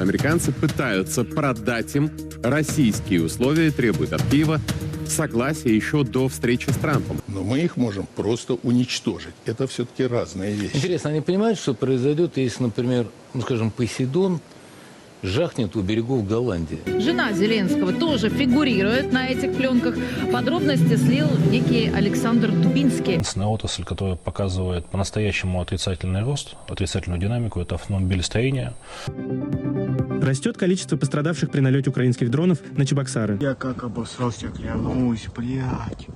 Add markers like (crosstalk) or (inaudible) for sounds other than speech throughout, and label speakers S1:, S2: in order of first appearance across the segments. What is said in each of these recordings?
S1: Американцы пытаются продать им российские условия и требуют от Киева согласия еще до встречи с Трампом.
S2: Но мы их можем просто уничтожить. Это все-таки разные вещи.
S3: Интересно, они понимают, что произойдет, если, например, ну, скажем, Посейдон жахнет у берегов Голландии?
S4: Жена Зеленского тоже фигурирует на этих пленках. Подробности слил некий Александр Дубинский.
S5: Единственная отрасль, которая показывает по-настоящему отрицательный рост, отрицательную динамику, это автомобилестроение.
S6: Растет количество пострадавших при налете украинских дронов на Чебоксары.
S7: Я как обосрался, клянусь, блядь.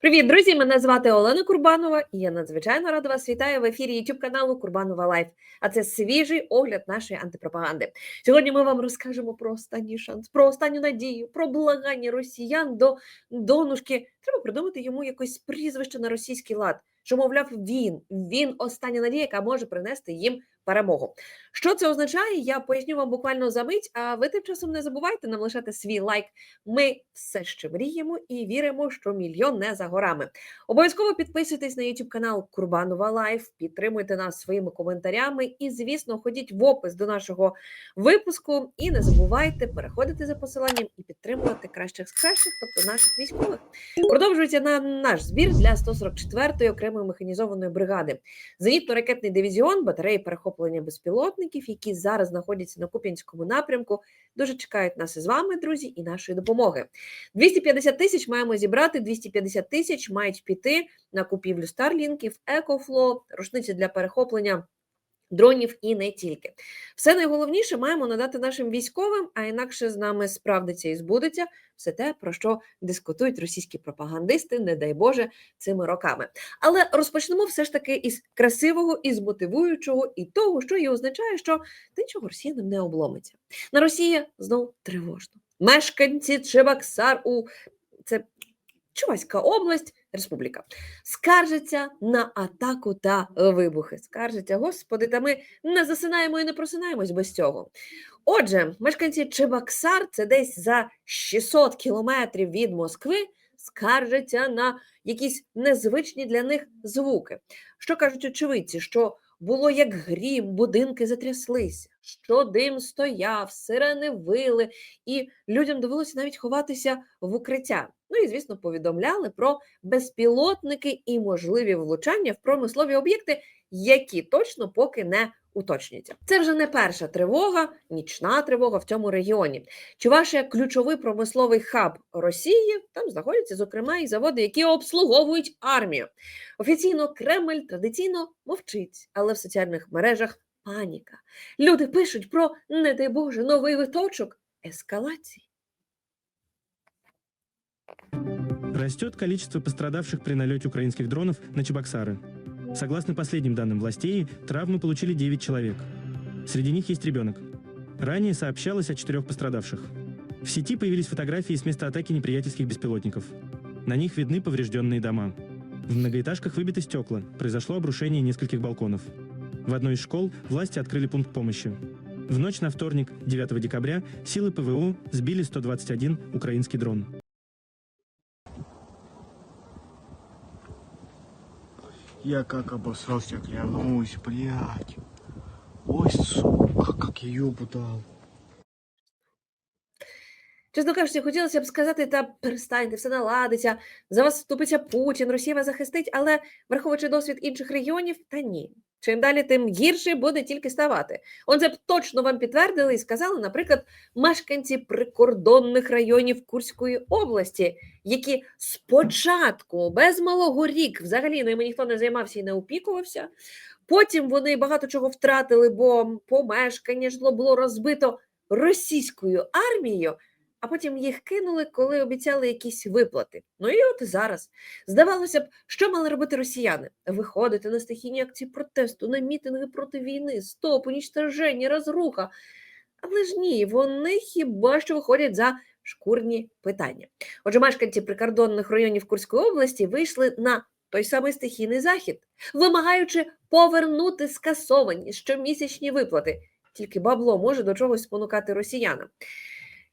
S8: Привіт, друзі! Мене звати Олена Курбанова, і я надзвичайно рада вас вітаю в ефірі youtube каналу Курбанова Лайф. А це свіжий огляд нашої антипропаганди. Сьогодні ми вам розкажемо про останній шанс, про останню надію, про благання росіян до донушки. Треба придумати йому якось прізвище на російський лад. Що, мовляв, він, він остання надія, яка може принести їм перемогу. Що це означає? Я поясню вам буквально за мить. А ви тим часом не забувайте нам лишати свій лайк. Ми все ще мріємо і віримо, що мільйон не за горами. Обов'язково підписуйтесь на YouTube канал Курбанова Лайф, підтримуйте нас своїми коментарями і, звісно, ходіть в опис до нашого випуску. І не забувайте переходити за посиланням і підтримувати кращих з кращих, тобто наших військових. Продовжується на наш збір для 144-ї окремої механізованої бригади. Зенітно-ракетний дивізіон, батареї перехоплення безпілотників, які зараз знаходяться на Куп'янському напрямку, дуже чекають нас із вами, друзі, і нашої допомоги. 250 тисяч маємо зібрати, 250 тисяч мають піти на купівлю старлінків, екофло, рушниці для перехоплення. Дронів і не тільки все найголовніше маємо надати нашим військовим, а інакше з нами справдиться і збудеться все те, про що дискутують російські пропагандисти, не дай Боже, цими роками. Але розпочнемо все ж таки із красивого, із мотивуючого, і того, що і означає, що нічого росіянам не обломиться. На Росії знов тривожно. Мешканці Чебоксар у це Чувашська область, республіка, скаржаться на атаку та вибухи. Скаржаться, господи, та ми не засинаємо і не просинаємось без цього. Отже, мешканці Чебоксар, це десь за 600 кілометрів від Москви, скаржаться на якісь незвичні для них звуки. Що кажуть очевидці? Що було як грім, будинки затряслися, що дим стояв, сирени вили, і людям довелося навіть ховатися в укриття. Ну і, звісно, повідомляли про безпілотники і можливі влучання в промислові об'єкти, які точно поки не уточнюються. Це вже не перша тривога, нічна тривога в цьому регіоні. Чувашія – ключовий промисловий хаб Росії. Там знаходяться, зокрема, і заводи, які обслуговують армію. Офіційно Кремль традиційно мовчить, але в соціальних мережах паніка. Люди пишуть про, не дай Боже, новий виточок ескалації.
S6: Растет количество пострадавших при налете украинских дронов на Чебоксары. Согласно последним данным властей, травмы получили 9 человек. Среди них есть ребенок. Ранее сообщалось о четырех пострадавших. В сети появились фотографии с места атаки неприятельских беспилотников. На них видны поврежденные дома. В многоэтажках выбиты стекла, произошло обрушение нескольких балконов. В одной из школ власти открыли пункт помощи. В ночь на вторник, 9 декабря, силы ПВО сбили 121 украинский дрон.
S7: Я как обосрался, клянусь, блядь. Ой, сука, как я ёбу дал.
S8: Чесно кажучи, хотілося б сказати, та перестаньте, все наладиться, за вас вступиться Путін, Росія вас захистить, але враховуючи досвід інших регіонів, та ні. Чим далі, тим гірше буде тільки ставати. Он це б точно вам підтвердили і сказали, наприклад, мешканці прикордонних районів Курської області, які спочатку, без малого рік, взагалі ними ніхто не займався і не опікувався. Потім вони багато чого втратили, бо помешкання житло було розбито російською армією, а потім їх кинули, коли обіцяли якісь виплати. Ну і от зараз. Здавалося б, що мали робити росіяни? Виходити на стихійні акції протесту, на мітинги проти війни, стоп, унічтоження, розруха. Але ж ні, вони хіба що виходять за шкурні питання. Отже, мешканці прикордонних районів Курської області вийшли на той самий стихійний захід, вимагаючи повернути скасовані щомісячні виплати. Тільки бабло може до чогось спонукати росіянам.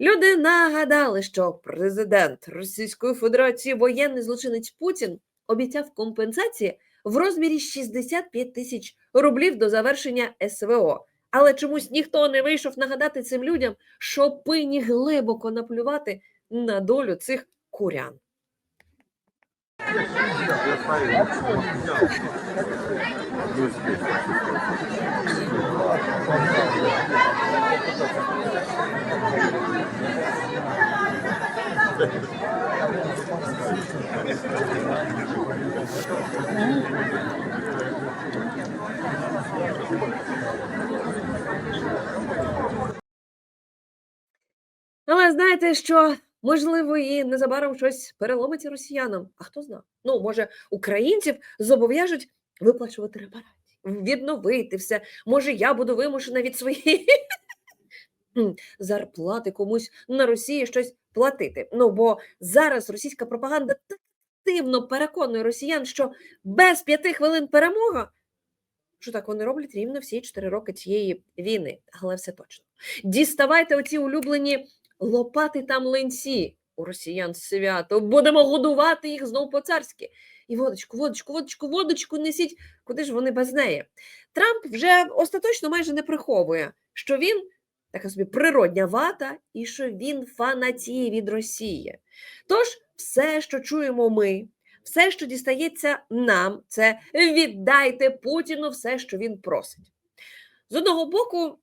S8: Люди нагадали, що президент Російської Федерації воєнний злочинець Путін обіцяв компенсації в розмірі 65 тисяч рублів до завершення СВО. Але чомусь ніхто не вийшов нагадати цим людям, що пині глибоко наплювати на долю цих курян. Але знаєте, що можливо і незабаром щось переломиться росіянам. А хто знає? Ну, може, українців зобов'яжуть виплачувати репарації, відновити все. Може, я буду вимушена від своєї (laughs) зарплати комусь на Росії щось платити. Ну бо зараз російська пропаганда активно переконує росіян, що без п'яти хвилин перемога. Що так вони роблять рівно всі чотири роки цієї війни, але все точно. Діставайте оці улюблені лопати та млинці у росіян свято. Будемо годувати їх знов по-царськи. І водочку, водочку, водочку, водочку несіть, куди ж вони без неї. Трамп вже остаточно майже не приховує, що він така собі природня вата і що він фанатіє від Росії. Тож, все, що чуємо ми, все, що дістається нам, це віддайте Путіну все, що він просить. З одного боку,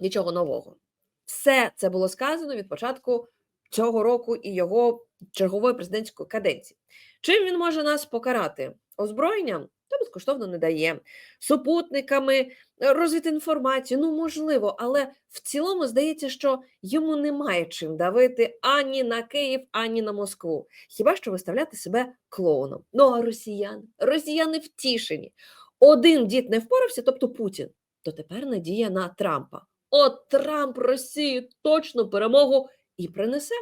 S8: нічого нового. Все це було сказано від початку цього року і його чергової президентської каденції. Чим він може нас покарати? Озброєнням? Та безкоштовно не дає. Супутниками, розвідінформацію, ну можливо, але в цілому здається, що йому немає чим давити ані на Київ, ані на Москву. Хіба що виставляти себе клоуном? Ну а росіяни? Росіяни втішені. Один дід не впорався, тобто Путін, то тепер надія на Трампа. От Трамп Росії точно перемогу і принесе.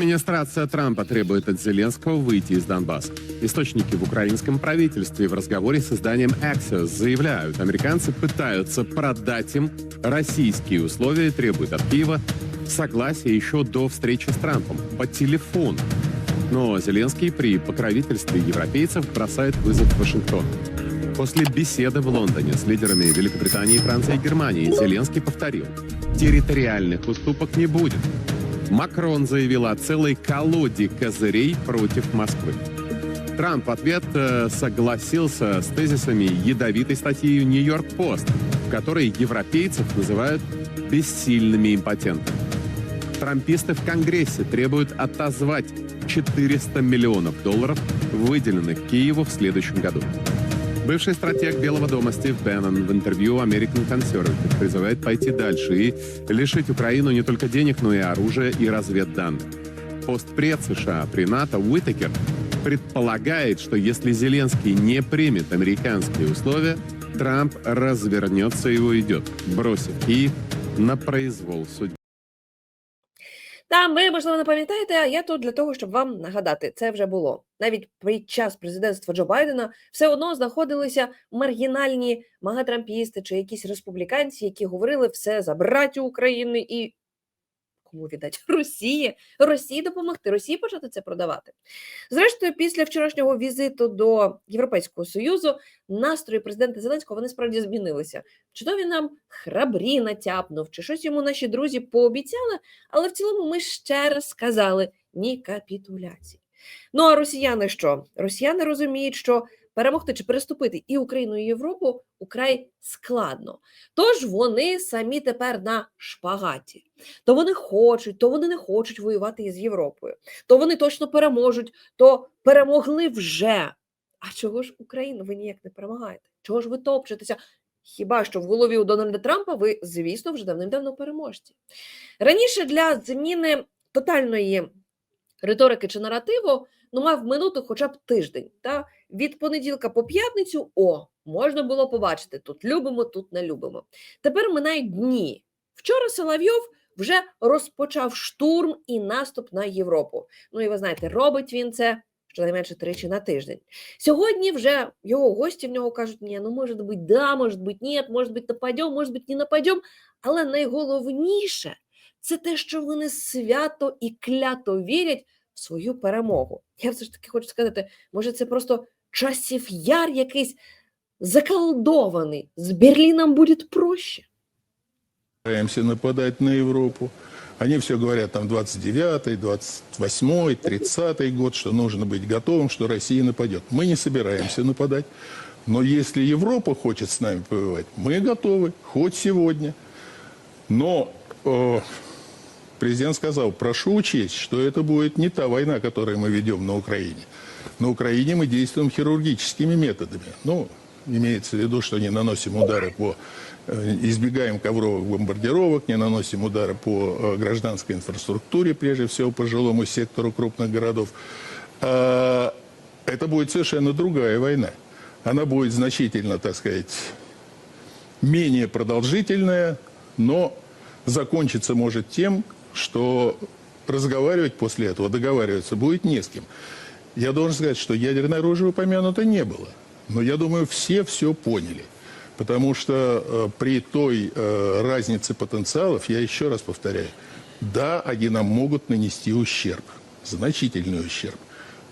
S1: Администрация Трампа требует от Зеленского выйти из Донбасса. Источники в украинском правительстве в разговоре с изданием Axios заявляют, американцы пытаются продать им российские условия и требуют от Киева согласия еще до встречи с Трампом по телефону. Но Зеленский при покровительстве европейцев бросает вызов Вашингтону. После беседы в Лондоне с лидерами Великобритании, Франции и Германии Зеленский повторил, территориальных уступок не будет. Макрон заявил о целой колоде козырей против Москвы. Трамп в ответ э, согласился с тезисами ядовитой статьи «Нью-Йорк Пост», в которой европейцев называют бессильными импотентами. Трамписты в Конгрессе требуют отозвать 400 миллионов долларов, выделенных Киеву в следующем году. Бывший стратег Белого дома Стив Беннон в интервью American Conservative призывает пойти дальше и лишить Украину не только денег, но и оружия и разведданных. Постпред США при НАТО Уитакер предполагает, что если Зеленский не примет американские условия, Трамп развернется и уйдет, бросив Киев на произвол судьбы.
S8: Там ви, можливо, не пам'ятаєте, а я тут для того, щоб вам нагадати, це вже було. Навіть під час президентства Джо Байдена все одно знаходилися маргінальні магатрампісти чи якісь республіканці, які говорили все за браттю України і кому віддати (laughs) Росії, Росії допомогти, Росії почати це продавати. Зрештою, після вчорашнього візиту до Європейського Союзу настрої президента Зеленського вони справді змінилися. Чи то він нам храбрі натяпнув, чи щось йому наші друзі пообіцяли, але в цілому ми ще раз сказали ні капітуляції. Ну а росіяни що? Росіяни розуміють, що перемогти чи переступити і Україну, і Європу украй складно. Тож вони самі тепер на шпагаті. То вони хочуть, то вони не хочуть воювати із Європою, то вони точно переможуть, то перемогли вже. А чого ж Україну ви ніяк не перемагаєте? Чого ж ви топчетеся? Хіба що в голові у Дональда Трампа ви, звісно, вже давним-давно переможці. Раніше для зміни тотальної риторики чи наративу ну, мав минути хоча б тиждень. Та? Від понеділка по п'ятницю о, можна було побачити, тут любимо, тут не любимо. Тепер минають дні. Вчора Соловйов вже розпочав штурм і наступ на Європу. Ну і ви знаєте, робить він це щонайменше тричі на тиждень. Сьогодні вже його гості в нього кажуть, ні, ну може бути, да, може бути, ні, може бути, нападем, може бути, не нападем. Але найголовніше це те, що вони свято і клято вірять свою перемогу. Я все ж таки хочу сказати, може, це просто часів яр якийсь заколдованный. С Берлином будет проще.
S2: Стараемся нападать на Европу. Они все говорят, там, 29-й, 28-й, 30-й год, что нужно быть готовым, что Россия нападет. Мы не собираемся нападать. Но если Европа хочет с нами воевать, мы готовы, хоть сегодня. Но э, президент сказал, прошу учесть, что это будет не та война, которую мы ведем на Украине. На Украине мы действуем хирургическими методами. Ну, имеется в виду, что не наносим удары по... э, избегаем ковровых бомбардировок, не наносим удары по э, гражданской инфраструктуре, прежде всего по жилому сектору крупных городов. А, это будет совершенно другая война. Она будет значительно, так сказать, менее продолжительная, но закончиться может тем, что разговаривать после этого, договариваться будет не с кем. Я должен сказать, что ядерное оружие упомянуто не было. Но я думаю, все все поняли. Потому что э, при той э, разнице потенциалов, я еще раз повторяю, да, они нам могут нанести ущерб, значительный ущерб.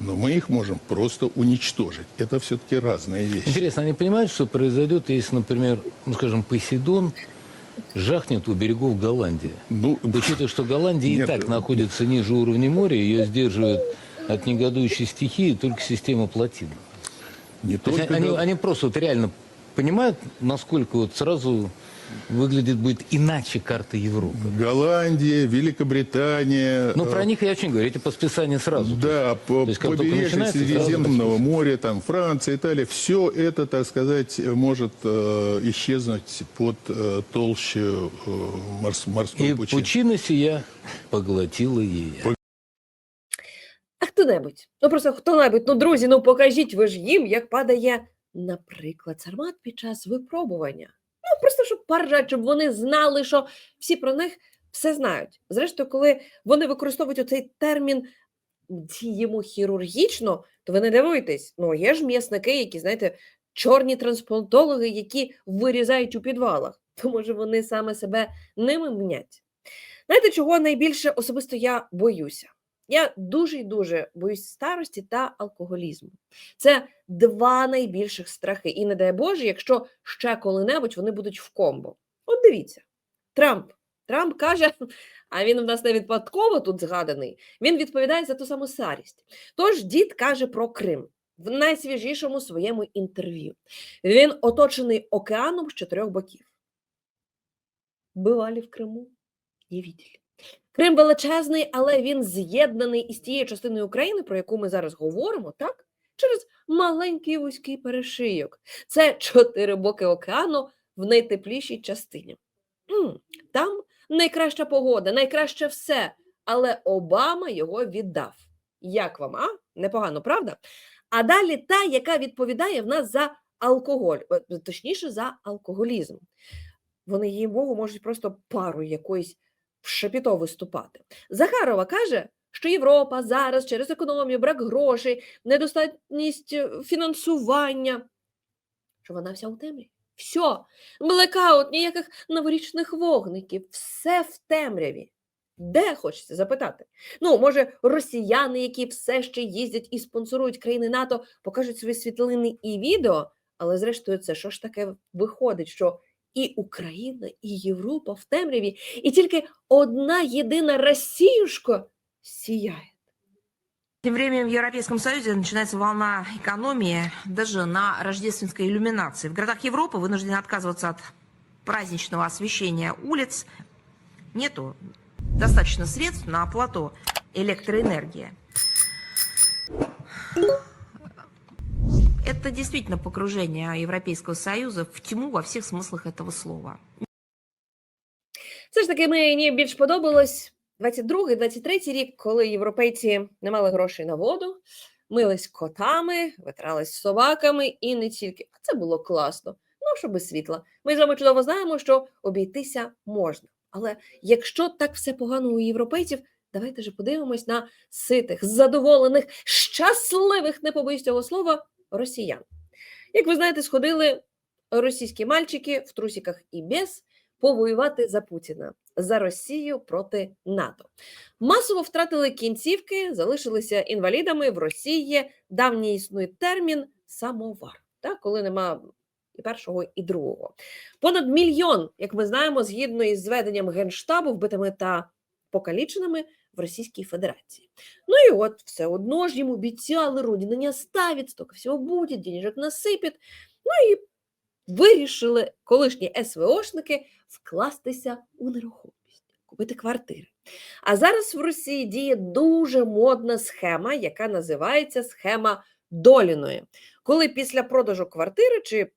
S2: Но мы их можем просто уничтожить. Это все-таки разные вещи.
S3: Интересно, они понимают, что произойдет, если, например, ну, скажем, Посейдон жахнет у берегов Голландии?
S2: Ну,
S3: Учитывая, что Голландия и так находится ниже уровня моря, ее сдерживает от негодующей стихии только система плотин.
S2: не
S3: То
S2: только
S3: они, они просто вот реально понимают, насколько вот сразу выглядит будет иначе карта Европы.
S2: Голландия, Великобритания.
S3: Ну,
S2: э,
S3: про них я очень говорю, эти по списанию сразу.
S2: Да, по
S3: есть, как только
S2: побережье
S3: начинается, сразу
S2: Средиземного
S3: начнется.
S2: моря, там Франция, Италия, все это, так сказать, может э, исчезнуть под э, толщу э, морс- морской
S3: И
S2: пучины.
S3: пучина сия поглотила ее.
S8: А хто-небудь? Ну просто хто-небудь, ну друзі, ну покажіть ви ж їм, як падає, наприклад, сармат під час випробування. Просто щоб паржать, щоб вони знали, що всі про них все знають. Зрештою, коли вони використовують оцей термін діємо хірургічно, то ви не дивуєтесь. Ну, є ж м'ясники, які, знаєте, чорні трансплантологи, які вирізають у підвалах. То може вони саме себе ними мнять. Знаєте, чого найбільше особисто я боюся? Я дуже і дуже боюсь старості та алкоголізму. Це два найбільших страхи. І не дай Боже, якщо ще коли-небудь вони будуть в комбо. От дивіться, Трамп. Трамп каже, (laughs) а він у нас не випадково тут згаданий. Він відповідає за ту саму старість. Тож дід каже про Крим в найсвіжішому своєму інтерв'ю. Він оточений океаном з чотирьох боків. Бували в Криму? Не видели. Крим величезний, але він з'єднаний із тією частиною України, про яку ми зараз говоримо, так? Через маленький вузький перешийок. Це чотири боки океану в найтеплішій частині. Там найкраща погода, найкраще все. Але Обама його віддав. Як вам, а? Непогано, правда? А далі та, яка відповідає в нас за алкоголь, е, точніше, за алкоголізм. Вони її мову можуть просто парою якоїсь шепіто виступати. Захарова каже, що Європа зараз через економію, брак грошей, недостатність е, фінансування, що вона вся у темряві. Все, блекаут, ніяких новорічних вогників, все в темряві. Де хочеться запитати? Ну, може, росіяни, які все ще їздять і спонсорують країни НАТО, покажуть свої світлини і відео, але зрештою, це що ж таке виходить, що і Україна, і Європа в темряві, і тільки одна єдина Росіюшка сіяє.
S9: Тем временем в Европейском Союзе начинается волна экономии даже на рождественской иллюминации. В городах Европы вынуждены отказываться от праздничного освещения улиц. Нету достаточно средств на оплату электроэнергии. Это действительно погружение Европейского Союза в тьму во всех смыслах этого слова.
S8: Все ж таки мені більш подобалось 22-23 рік, коли європейці не мали грошей на воду, мились котами, витирались собаками і не тільки. А це було класно. Ну, що без світла. Ми з вами чудово знаємо, що обійтися можна. Але якщо так все погано у європейців, давайте же подивимось на ситих, задоволених, щасливих, не побоюсь цього слова, росіян. Як ви знаєте, сходили російські мальчики в трусіках і без повоювати за Путіна, за Росію проти НАТО. Масово втратили кінцівки, залишилися інвалідами в Росії. Давній існує термін самовар. Так, коли нема і першого, і другого. Понад мільйон, як ми знаємо, згідно із зведенням Генштабу, вбитими та покаліченими в Російській Федерації. Ну і от все одно ж йому обіцяли, родина не оставить, столько всього буде, денежок насипять. Ну і вирішили колишні СВОшники вкластися у нерухомість, купити квартири. А зараз в Росії діє дуже модна схема, яка називається схема Доліної. Коли після продажу квартири чи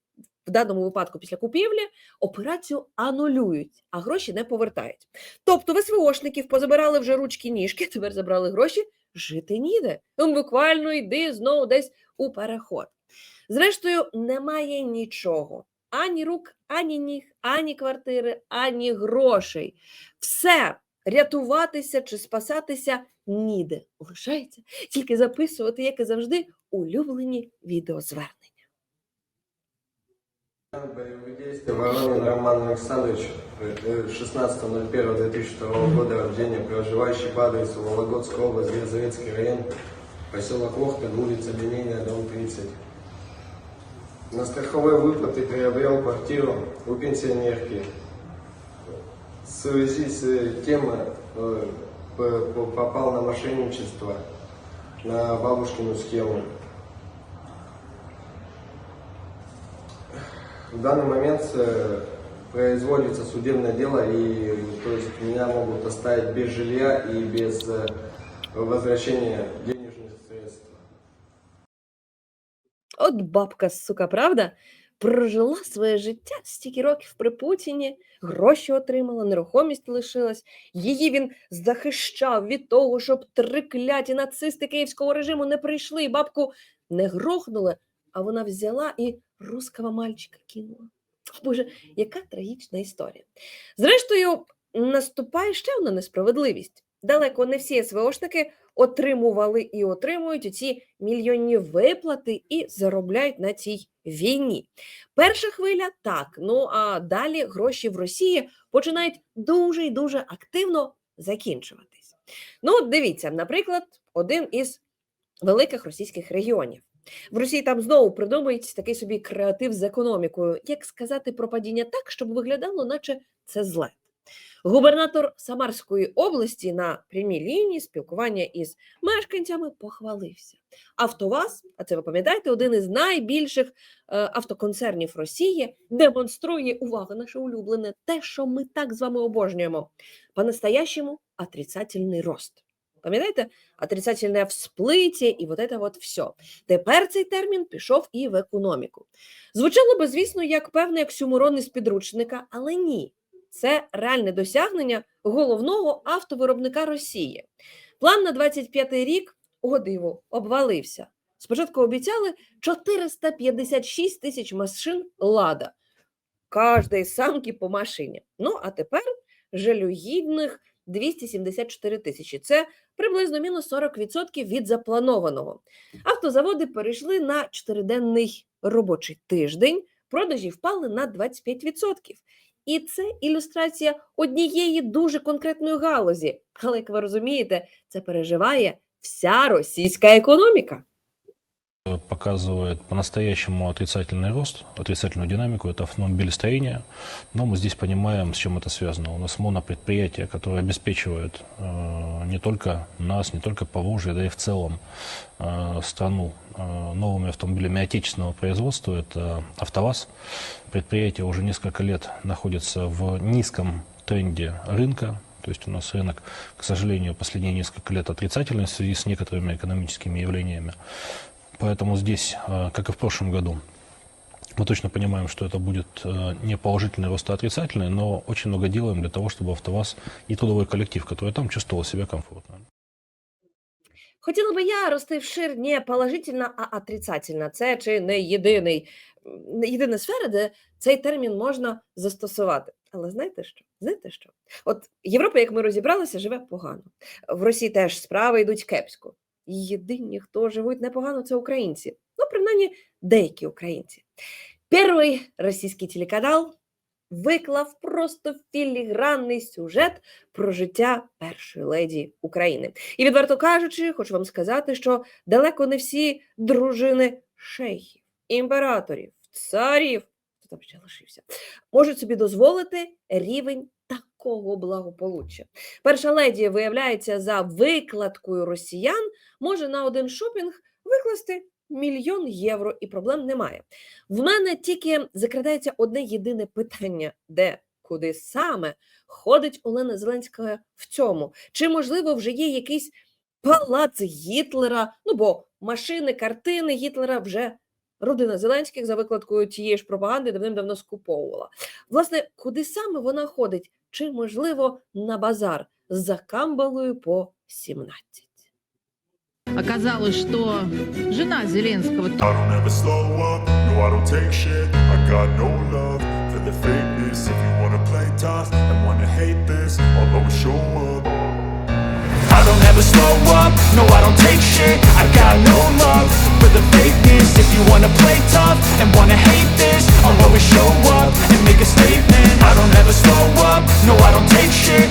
S8: в даному випадку після купівлі операцію анулюють, а гроші не повертають. Тобто ви СВОшників позабирали вже ручки ніжки, (laughs) тепер забрали гроші, жити ніде. Ну, буквально йди знову десь у переход. Зрештою, немає нічого. Ані рук, ані ніг, ані квартири, ані грошей. Все рятуватися чи спасатися ніде. Лишається тільки записувати, як і завжди, улюблені відеозвернення.
S10: Боевые действия Воронин Роман Александрович, э, 16.01.2002 года рождения, проживающий адресу Вологодская область, Елизаветский район, поселок Лохтин, улица Линейная, дом 30. На страховой выплаты приобрел квартиру у пенсионерки. В связи с тем э, попал на мошенничество, на бабушкину схему. В данный момент э, производится судебное дело, и то есть меня могут оставить без жилья и без э, возвращения денежных средств.
S8: От бабка, сука, правда? Прожила своє життя стільки років при Путіні, гроші отримала, нерухомість лишилась. Її він захищав від того, щоб трикляті нацисти київського режиму не прийшли, і бабку не грохнули, а вона взяла і руского мальчика кинула. Боже, яка трагічна історія. Зрештою, наступає ще одна несправедливість. Далеко не всі СВОшники отримували і отримують ці мільйонні виплати і заробляють на цій війні. Перша хвиля так. Ну а далі гроші в Росії починають дуже і дуже активно закінчуватись. Ну, дивіться, наприклад, один із великих російських регіонів. В Росії там знову придумують такий собі креатив з економікою, як сказати про падіння так, щоб виглядало, наче це зле. Губернатор Самарської області на прямій лінії спілкування із мешканцями похвалився. Автоваз, а це ви пам'ятаєте, один із найбільших е, автоконцернів Росії, демонструє увага, наше улюблене, те, що ми так з вами обожнюємо. По-настоящему отрицательний рост. Пам'ятаєте? Отрицательне всплиття і вот это вот все. Тепер цей термін пішов і в економіку. Звучало би, звісно, як певний оксюморон із підручника, але ні. Це реальне досягнення головного автовиробника Росії. План на 25-й рік, о диво, обвалився. Спочатку обіцяли 456 тисяч машин «Лада». Кожної самки по машині. Ну, а тепер жалюгідних 274 тисячі. Це приблизно мінус 40% від запланованого. Автозаводи перейшли на чотириденний робочий тиждень, продажі впали на 25%. І це ілюстрація однієї дуже конкретної галузі. Але, як ви розумієте, це переживає вся російська економіка.
S5: Показывает по-настоящему отрицательный рост, отрицательную динамику. Это автомобилестроение. Но мы здесь понимаем, с чем это связано. У нас монопредприятия, которые обеспечивают э, не только нас, не только Поволжье, да и в целом э, страну э, новыми автомобилями отечественного производства. Это АвтоВАЗ. Предприятие уже несколько лет находится в низком тренде рынка. То есть у нас рынок, к сожалению, последние несколько лет отрицательный в связи с некоторыми экономическими явлениями. Поэтому здесь, э, как и в прошлом году, мы точно понимаем, что это будет э, не положительный рост, а отрицательный, но очень много делаем для того, чтобы АвтоВАЗ и трудовой коллектив, который там, чувствовал себя комфортно.
S8: Хотіла би я рости вшир не положительно, а отрицательно. Це чи не єдиний, м, не єдина сфера, де цей термін можна застосувати. Але знаєте що? Знаєте що? От Європа, як ми розібралися, живе погано. В Росії теж справи йдуть кепсько. Єдині, хто живуть непогано, це українці. Ну, принаймні, деякі українці. Перший російський телеканал виклав просто філігранний сюжет про життя першої леді України. І відверто кажучи, хочу вам сказати, що далеко не всі дружини шейхів, імператорів, царів там ще лишився, можуть собі дозволити рівень такого благополуччя. Перша леді, виявляється, за викладкою росіян може на один шопінг викласти мільйон євро, і проблем немає. В мене тільки закрадається одне єдине питання: де, куди саме ходить Олена Зеленська в цьому? Чи можливо вже є якийсь палац Гітлера? Ну бо машини, картини Гітлера вже родина Зеленських за викладкою тієї ж пропаганди давним-давно скуповувала. Власне, куди саме вона ходить? Чи можливо на базар за камбалою по 17?
S4: Оказалось, что жена Зеленского
S11: I don't ever slow up, no I don't take shit. I got no love for the fakeness If you wanna play tough and wanna hate this I'll always show up and make a statement. I don't ever slow up, no I don't take shit.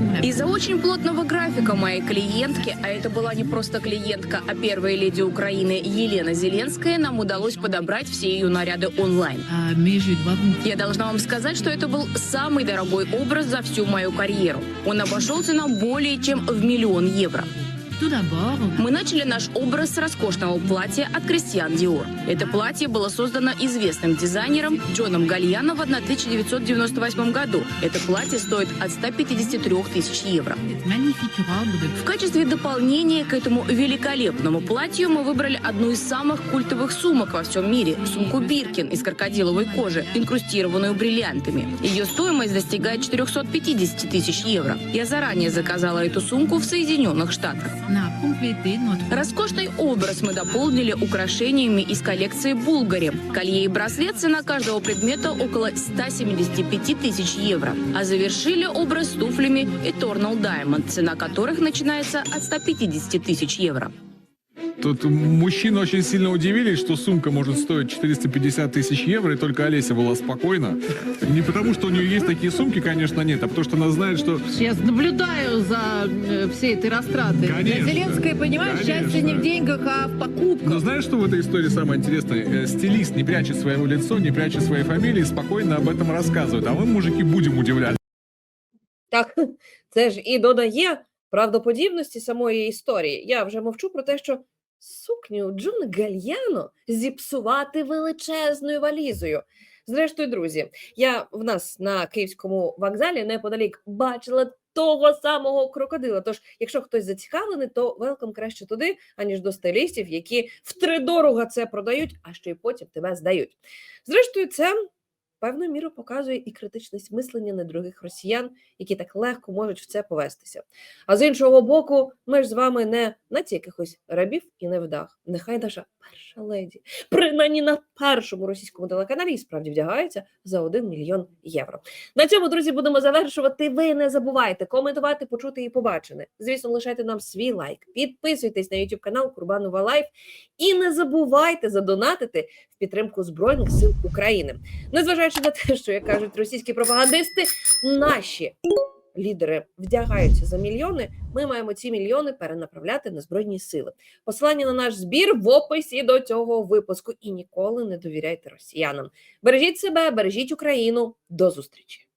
S9: Из-за очень плотного графика моей клиентки, а это была не просто клиентка, а первая леди Украины Елена Зеленская, нам удалось подобрать все ее наряды онлайн. Я должна вам сказать, что это был самый дорогой образ за всю мою карьеру. Он обошелся нам более чем в миллион евро. Мы начали наш образ с роскошного платья от Кристиан Диор. Это платье было создано известным дизайнером Джоном Гальяно в 1998 году. Это платье стоит от 153 тысяч евро. В качестве дополнения к этому великолепному платью мы выбрали одну из самых культовых сумок во всем мире – сумку Биркин из крокодиловой кожи, инкрустированную бриллиантами. Ее стоимость достигает 450 тысяч евро. Я заранее заказала эту сумку в Соединенных Штатах. Роскошный образ мы дополнили украшениями из коллекции Булгари. Колье и браслет цена каждого предмета около 175 тысяч евро. А завершили образ с туфлями Eternal Diamond, цена которых начинается от 150 тысяч евро.
S12: Тут мужчины очень сильно удивились, что сумка может стоить 450 тысяч евро, и только Олеся была спокойна. И не потому, что у нее есть такие сумки, конечно, нет, а потому что она знает, что...
S4: Я наблюдаю за э, всей этой растратой.
S12: Конечно.
S4: Зеленская, понимаешь,
S12: Конечно.
S4: счастье не в деньгах, а в покупках.
S12: Но знаешь, что в этой истории самое интересное? Э, Стилист, не пряча своего лицо, не пряча своей фамилии, спокойно об этом рассказывает. А мы, мужики, будем удивляться.
S8: Так, це ж і додає правдоподібності самої історії. Я вже мовчу про те, що сукню Джона Гальяно зіпсувати величезною валізою. Зрештою, друзі, я в нас на київському вокзалі неподалік бачила того самого крокодила. Тож, якщо хтось зацікавлений, то велкам краще туди, аніж до стилістів, які втридорога це продають, а ще й потім тебе здають. Зрештою, це певною мірою показує і критичність мислення недругих росіян, які так легко можуть в це повестися. А з іншого боку, ми ж з вами не наці якихось рабів і невдах. Нехай наша перша леді, принаймні на першому російському телеканалі, справді вдягається за 1 мільйон євро. На цьому, друзі, будемо завершувати. Ви не забувайте коментувати, почути і побачене. Звісно, лишайте нам свій лайк, підписуйтесь на YouTube канал Курбанова Лайф і не забувайте задонатити в підтримку Збройних сил України. Незважаючи на те, що як кажуть російські пропагандисти, наші лідери вдягаються за мільйони. Ми маємо ці мільйони перенаправляти на збройні сили. Посилання на наш збір в описі до цього випуску. І ніколи не довіряйте росіянам. Бережіть себе, бережіть Україну. До зустрічі.